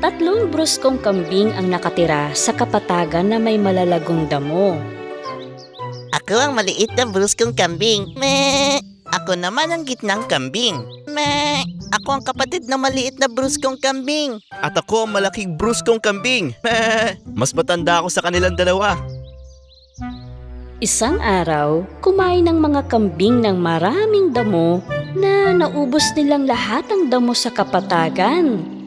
Tatlong bruskong kambing ang nakatira sa kapatagan na may malalagong damo. Ako ang maliit na bruskong kambing. Me! Ako naman ang gitnang kambing. Me! Ako ang kapatid na maliit na bruskong kambing. At ako ang malaking bruskong kambing. Mas matanda ako sa kanilang dalawa. Isang araw, kumain ng mga kambing ng maraming damo na naubos nilang lahat ang damo sa kapatagan.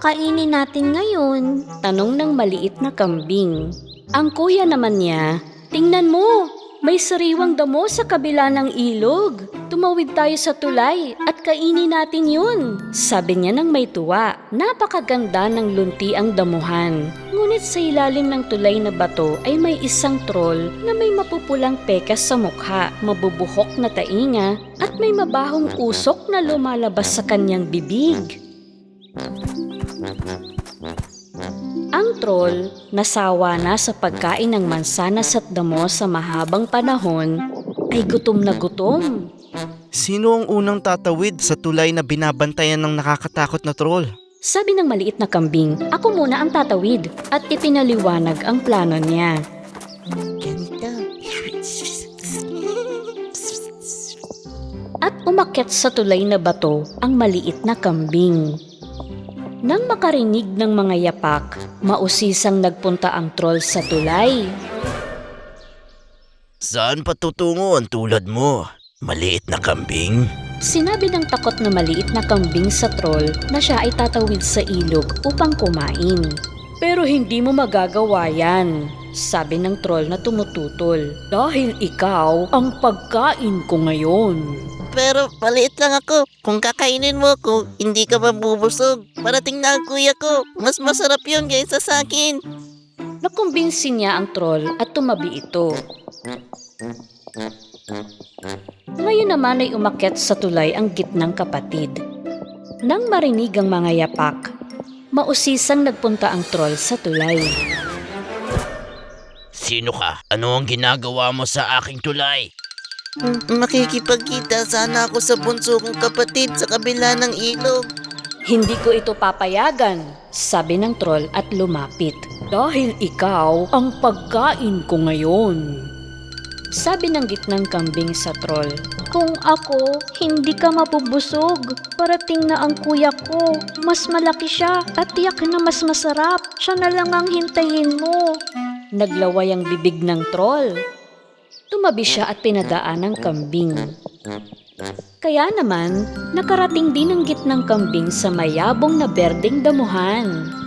Kakainin natin ngayon? Tanong ng maliit na kambing. Ang kuya naman niya, tingnan mo, may sariwang damo sa kabila ng ilog. Tumawid tayo sa tulay at kainin natin yun. Sabi niya ng may tuwa, napakaganda ng lunti ang damuhan. Ngunit sa ilalim ng tulay na bato ay may isang troll na may mapupulang pekas sa mukha, mabubuhok na tainga at may mabahong usok na lumalabas sa kanyang bibig. Ang troll, nasawa na sa pagkain ng mansanas at damo sa mahabang panahon, ay gutom na gutom. Sino ang unang tatawid sa tulay na binabantayan ng nakakatakot na troll? Sabi ng maliit na kambing, ako muna ang tatawid at ipinaliwanag ang plano niya. Ganito. At umakyat sa tulay na bato ang maliit na kambing. Nang makarinig ng mga yapak, mausisang nagpunta ang troll sa tulay. Saan patutungo ang tulad mo? Maliit na kambing? Sinabi ng takot na maliit na kambing sa troll na siya ay tatawid sa ilog upang kumain. Pero hindi mo magagawa yan, sabi ng troll na tumututol. Dahil ikaw ang pagkain ko ngayon. Pero maliit lang ako. Kung kakainin mo ako, hindi ka mabubusog. Parating na ang kuya ko. Mas masarap yun kaysa sa akin. Nakumbinsi niya ang troll at tumabi ito. Ngayon naman ay umakyat sa tulay ang gitnang kapatid. Nang marinig ang mga yapak, mausisang nagpunta ang troll sa tulay. Sino ka? Ano ang ginagawa mo sa aking tulay? Makikipagkita sana ako sa bunso kong kapatid sa kabila ng ilog. Hindi ko ito papayagan, sabi ng troll at lumapit. Dahil ikaw ang pagkain ko ngayon. Sabi ng gitnang kambing sa troll. Kung ako, hindi ka mabubusog. Parating na ang kuya ko. Mas malaki siya at tiyak na mas masarap. Siya na lang ang hintayin mo. Naglaway ang bibig ng troll. Tumabi siya at pinadaan ng kambing. Kaya naman, nakarating din ang gitnang kambing sa mayabong na berdeng damuhan.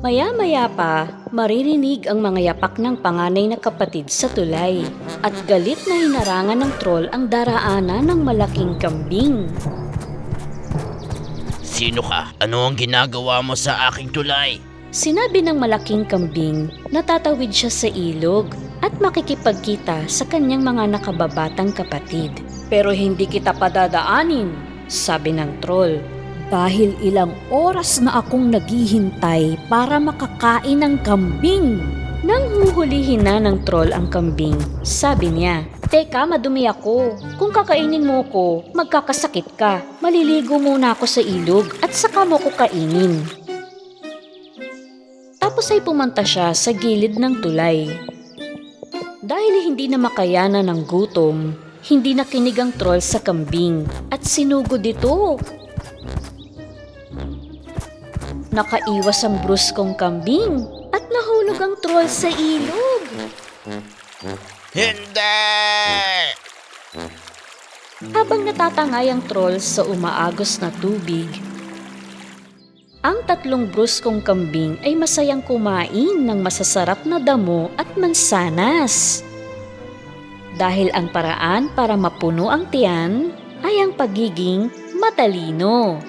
Maya-maya pa, maririnig ang mga yapak ng panganay na kapatid sa tulay at galit na hinarangan ng troll ang daraanan ng malaking kambing. Sino ka? Ano ang ginagawa mo sa aking tulay? Sinabi ng malaking kambing na tatawid siya sa ilog at makikipagkita sa kanyang mga nakababatang kapatid. Pero hindi kita padadaanin, sabi ng troll. Dahil ilang oras na akong naghihintay para makakain ng kambing. Nang huhulihin na ng troll ang kambing, sabi niya, Teka, madumi ako. Kung kakainin mo ko, magkakasakit ka. Maliligo muna ako sa ilog at saka mo ko kainin. Tapos ay pumunta siya sa gilid ng tulay. Dahil hindi na makayanan ng gutom, hindi nakinig ang troll sa kambing at sinugod ito. Nakaiwas ang bruskong kambing at nahulog ang troll sa ilog. Hindi! Habang natatangay ang troll sa umaagos na tubig, ang tatlong bruskong kambing ay masayang kumain ng masasarap na damo at mansanas. Dahil ang paraan para mapuno ang tiyan ay ang pagiging matalino.